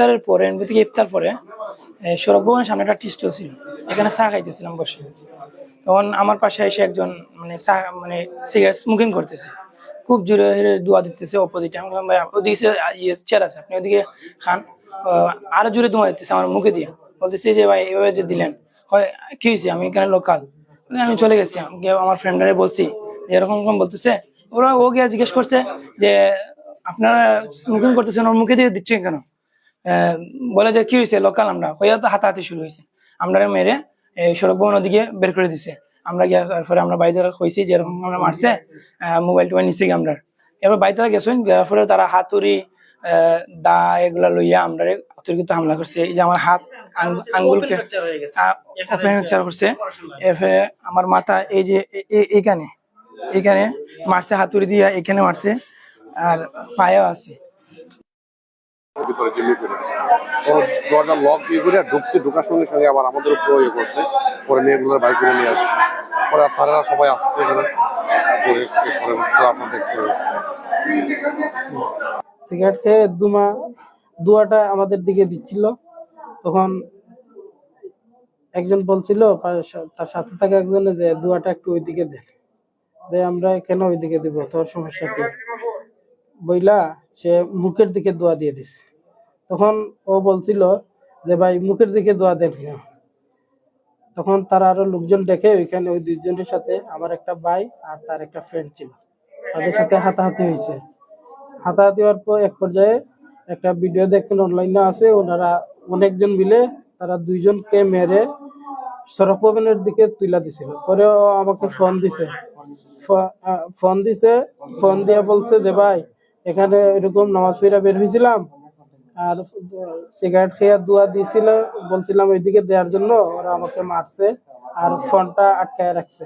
ইফতারের পরে এনবি থেকে ইফতার পরে সড়ক ভবনের সামনে একটা টিস্টো ছিল। এখানে চা খাইতেছিলাম বসে। তখন আমার পাশে এসে একজন মানে চা মানে সিগারেট স্মোকিং করতেছে। খুব জোরে দোয়া দিতেছে অপোজিটে আমি বললাম ভাই ওদিকে ইয়ে চেয়ার আছে, আপনি ওদিকে খান। আরও জোরে দোয়া দিতেছে আমার মুখে দিয়ে। বলতেছে যে ভাই, এভাবে যে দিলেন, হয়, কি হয়েছে? আমি এখানে লোকাল আমি চলে গেছি আমার ফ্রেন্ডরে বলছি। যে এরকম এরকম বলতেছে। ওরা ও গিয়ে জিজ্ঞেস করছে যে, আপনারা স্মোকিং করতেছেন, ওর মুখে দিয়ে দিচ্ছেন কেন? বলে যে কি হয়েছে লোকাল আমরা। হইয়া তো হাতাহাতি শুরু হয়েছে আমরা মেরে সড়ক ভবন ওদিকে বের করে দিছে। আমরা গিয়ে তারপরে আমরা বাড়িতে কইছি যেরকম আমরা মারছে মোবাইল টোবাইল নিছি আমরা এবার বাড়িতে গেছেন ফলে তারা হাতুড়ি দা এগুলা লইয়া আমরা অতিরিক্ত হামলা করছে। এই যে আমার হাত আঙ্গ- আঙ্গুলকে ফ্র্যাকচার করছে। এরপরে আমার মাথা এই যে এইখানে এইখানে মারছে হাতুড়ি দিয়া এখানে মারছে। আর পায়েও আছে। ভিতরে জিম্মি করে দরজা লক দিয়ে করে ঢুকছে, ঢুকার সঙ্গে সঙ্গে আবার আমাদের উপর ইয়ে করছে। পরে মেয়েগুলোর বাইক করে নিয়ে আসে। পরে স্যারেরা সবাই আসছে এখানে। সিগারেট খেয়ে দুমা, দুয়াটা আমাদের দিকে দিচ্ছিল। তখন একজন বলছিল তার সাথে থাকা একজনে যে দুয়াটা একটু ওইদিকে দে দে, আমরা কেন ওইদিকে দিব? তোর সমস্যা কি? বইলা সে মুখের দিকে দোয়া দিয়ে দিছে। তখন ও বলছিল যে, ভাই, মুখের দিকে দোয়া দেন কেন? তখন তারা আরও লোকজন ডেকে ওইখানে ওই দুইজনের সাথে আমার একটা ভাই আর তার একটা ফ্রেন্ড ছিল। তাদের সাথে হাতাহাতি হয়েছে। হাতাহাতি হওয়ার পর এক পর্যায়ে একটা ভিডিও দেখবেন অনলাইনে আছে। ওনারা অনেকজন মিলে তারা দুইজনকে মেরে সড়ক ভবনের দিকে তুলা দিছিল পরে আমাকে ফোন দিছে। ফোন দিছে। ফোন দিয়ে বলছে যে, ভাই এখানে এরকম নামাজ পড়া বের হয়েছিলাম, আর সিগারেট খেয়ে দোয়া দিয়েছিল, বলছিলাম ওইদিকে দেওয়ার জন্য, ওরা আমাকে মারছে আর ফোনটা আটকায় রাখছে।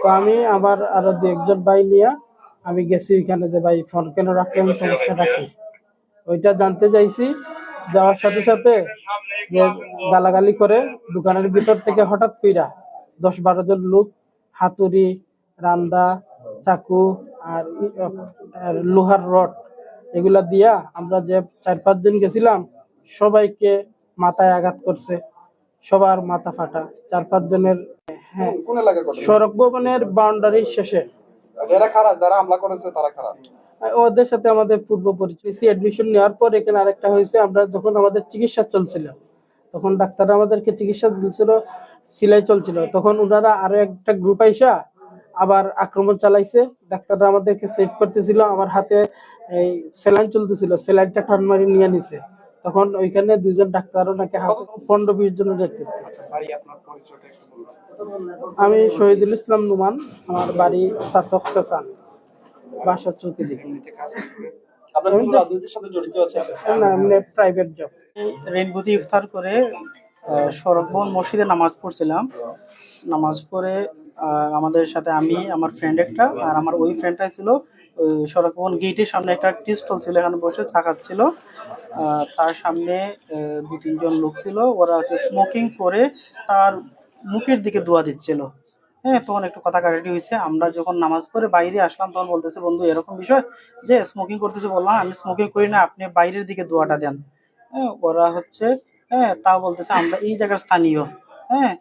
তো আমি আমার আরও দু একজন ভাই নিয়ে, আমি গেছি ওইখানে যে ভাই ফোন কেন রাখলাম সমস্যাটা কি ওইটা জানতে চাইছি, যাওয়ার সাথে সাথে যে গালাগালি করে দোকানের ভিতর থেকে হঠাৎ কইরা দশ বারো জন লোক, হাতুড়ি, রান্দা, চাকু আর লোহার রড এগুলা দিয়া আমরা যে চার পাঁচজন গেছিলাম সবাইকে মাথায় আঘাত করছে। সবার মাথা ফাটা। চার পাঁচ জনের হ্যাঁ সড়ক ভবনের বাউন্ডারির শেষে। যারা খারাপ যারা হামলা করেছে তারা খারাপ? ওদের সাথে আমাদের পূর্ব পরিচয়। এডমিশন নেওয়ার পর এখানে আরেকটা হয়েছে আমরা যখন আমাদের চিকিৎসা চলছিল তখন ডাক্তার আমাদেরকে চিকিৎসা দিচ্ছিল সিলাই চলছিল। তখন ওনারা আরও একটা গ্রুপ আইসা আবার আক্রমণ চালাইছে। ডাক্তাররা আমাদেরকে সেভ করতেছিল আমার হাতে এই স্যালাইন চলতেছিল স্যালাইনটা টান মারি নিয়ে নিছে। তখন ওইখানে দুইজন ডাক্তারও নাকি হাতে পনেরো বিশ জন দেখতে ভাই আপনার পরিচয়টা একটু বলুন আমি শহীদুল ইসলাম নুমান আমার বাড়ি সাতক সেসান বাসা চৌকি প্রাইভেট জব ইফতার করে সড়ক ভবন মসজিদে নামাজ পড়ছিলাম। নামাজ পড়ে আমাদের সাথে আমি, আমার ফ্রেন্ড একটা, আর আমার ওই ফ্রেন্ডটা ছিল, ওই সড়ক ভবন গেটের সামনে একটা টি স্টল ছিল, এখানে বসে চা খাচ্ছিল। তার সামনে দু তিনজন লোক ছিল, ওরা হচ্ছে স্মোকিং করে তার মুখের দিকে দোয়া দিচ্ছিল। হ্যাঁ তখন একটু কথা কাটাটি হয়েছে, আমরা যখন নামাজ পড়ে বাইরে আসলাম, তখন বলতেছে, বন্ধু, এরকম বিষয় যে স্মোকিং করতেছে, বললাম, আমি স্মোকিং করি না, আপনি বাইরের দিকে দোয়াটা দেন। হ্যাঁ ওরা হচ্ছে হ্যাঁ তাও বলতেছে, আমরা এই জায়গার স্থানীয়। হ্যাঁ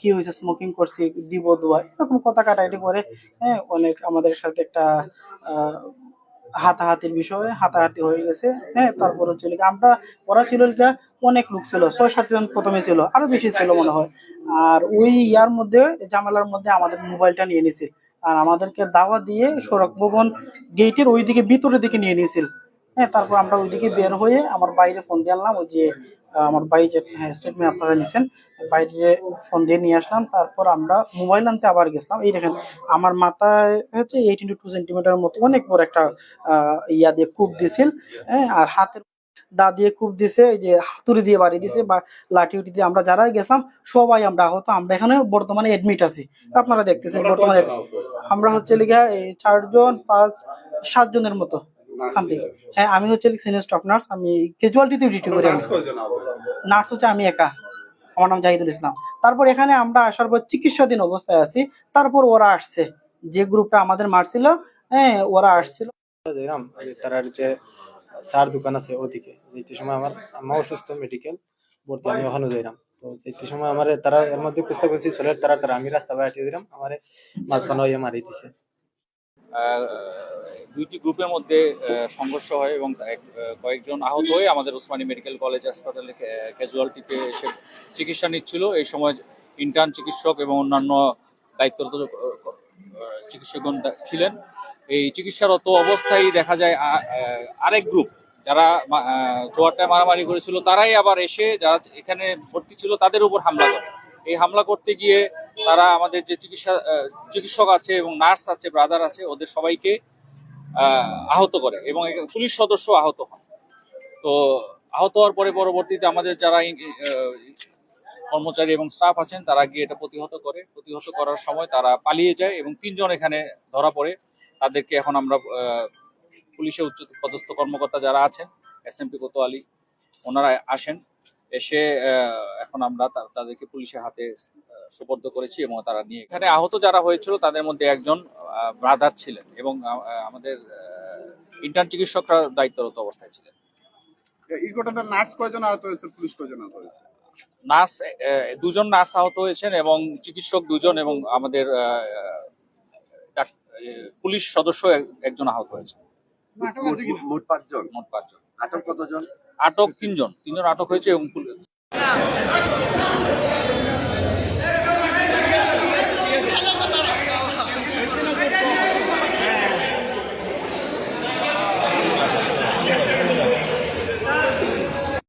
কি হয়েছে? স্মোকিং করছি, দিব দোয়া, এরকম কথা কাটাকাটি করে হ্যাঁ অনেক আমাদের সাথে একটা হাতাহাতির বিষয়ে, হাতাহাতি হয়ে গেছে হ্যাঁ তারপর লিগা আমরা, ওরা ছিল অনেক লোক ছিল ছয় সাতজন প্রথমে ছিল, আরও বেশি ছিল মনে হয়। আর ওই ইয়ার মধ্যে, ঝামেলার মধ্যে আমাদের মোবাইলটা নিয়ে নিয়েছিল আর আমাদেরকে দাওয়া দিয়ে সড়ক ভবন গেটের ওই দিকে ভিতরের দিকে নিয়ে নিয়েছিল হ্যাঁ তারপর আমরা ওইদিকে বের হয়ে আমার বাইরে ফোন দিয়ে আনলাম ওই যে আমার ভাই যে হ্যাঁ স্টেটমেন্ট আপনারা নিছেন বাইরে ফোন দিয়ে নিয়ে আসলাম তারপর আমরা মোবাইল আনতে আবার গেছিলাম। এই দেখেন আমার মাথায় হচ্ছে এইট ইন্টু টু সেন্টিমিটার মতো অনেক বড় একটা আহ, ইয়া দিয়ে কূপ দিছিল হ্যাঁ আর হাতের দা দিয়ে কূপ দিছে যে হাতুড়ি দিয়ে বাড়ি দিছে বা লাঠি উঠি দিয়ে আমরা যারা গেছিলাম সবাই আমরা আহত আমরা এখানে বর্তমানে এডমিট আছি। আপনারা দেখতেছেন বর্তমানে আমরা হচ্ছে এই চারজন পাঁচ সাতজনের মতো। সামথিং হ্যাঁ আমি হচ্ছে সিনিয়র স্টাফ নার্স আমি ক্যাজুয়ালিটিতে ডিউটি করি নার্স হচ্ছে আমি একা। আমার নাম জাহিদুল ইসলাম। তারপর এখানে আমরা আসার পর চিকিৎসাধীন অবস্থায় আছি। তারপর ওরা আসছে। যে গ্রুপটা আমাদের মারছিল হ্যাঁ ওরা আসছিল। তারা যে চার দোকান আছে ওদিকে যেতে সময় আমার আম্মা অসুস্থ মেডিকেল ভর্তি আমি ওখানে যাইলাম তো যেতে সময় আমার তারা এর মধ্যে কুস্তা করছি চলে তারা তারা আমি রাস্তা বাইরে দিলাম আমার মাঝখানে হয়ে মারি দিছে। দুইটি গ্রুপের মধ্যে সংঘর্ষ হয় এবং কয়েকজন আহত হয়ে আমাদের ওসমানী মেডিকেল কলেজ হাসপাতালে ক্যাজুয়ালিটিতে এসে চিকিৎসা নিচ্ছিল। এই সময় ইন্টার্ন চিকিৎসক এবং অন্যান্য দায়িত্বরত চিকিৎসকগণ ছিলেন। এই চিকিৎসারত অবস্থায় দেখা যায় আরেক গ্রুপ যারা জোয়ারটায় মারামারি করেছিল, তারাই আবার এসে যারা এখানে ভর্তি ছিল, তাদের উপর হামলা করে। এই হামলা করতে গিয়ে তারা আমাদের যে চিকিৎসা চিকিৎসক আছে এবং নার্স আছে, ব্রাদার আছে, ওদের সবাইকে আহত করে এবং পুলিশ সদস্য আহত হন তো আহত হওয়ার পরে পরবর্তীতে আমাদের যারা কর্মচারী এবং স্টাফ আছেন, তারা গিয়ে এটা প্রতিহত করে। প্রতিহত করার সময় তারা পালিয়ে যায় এবং তিনজন এখানে ধরা পড়ে। তাদেরকে এখন আমরা পুলিশের উচ্চ পদস্থ কর্মকর্তা যারা আছেন, এস এম পি কোতোয়ালি, ওনারা আসেন। এসে আহ, এখন আমরা তাদেরকে পুলিশের হাতে সুপর্দ করেছি এবং তারা নিয়ে এখানে আহত যারা হয়েছিল তাদের মধ্যে একজন ব্রাদার ছিলেন এবং আমাদের ইন্টার্ন চিকিৎসকরা দায়িত্বরত অবস্থায় ছিলেন। এই ঘটনার নার্স কয়জন আহত হয়েছে পুলিশ কয়জন আহত হয়েছে? নার্স দুজন নার্স আহত হয়েছেন এবং চিকিৎসক দুজন এবং আমাদের আহ, আহ, পুলিশ সদস্য একজন আহত হয়েছে মোট পাঁচজন? মোট পাঁচজন। আটক কতজন? আটক তিনজন তিনজন আটক হয়েছে এবং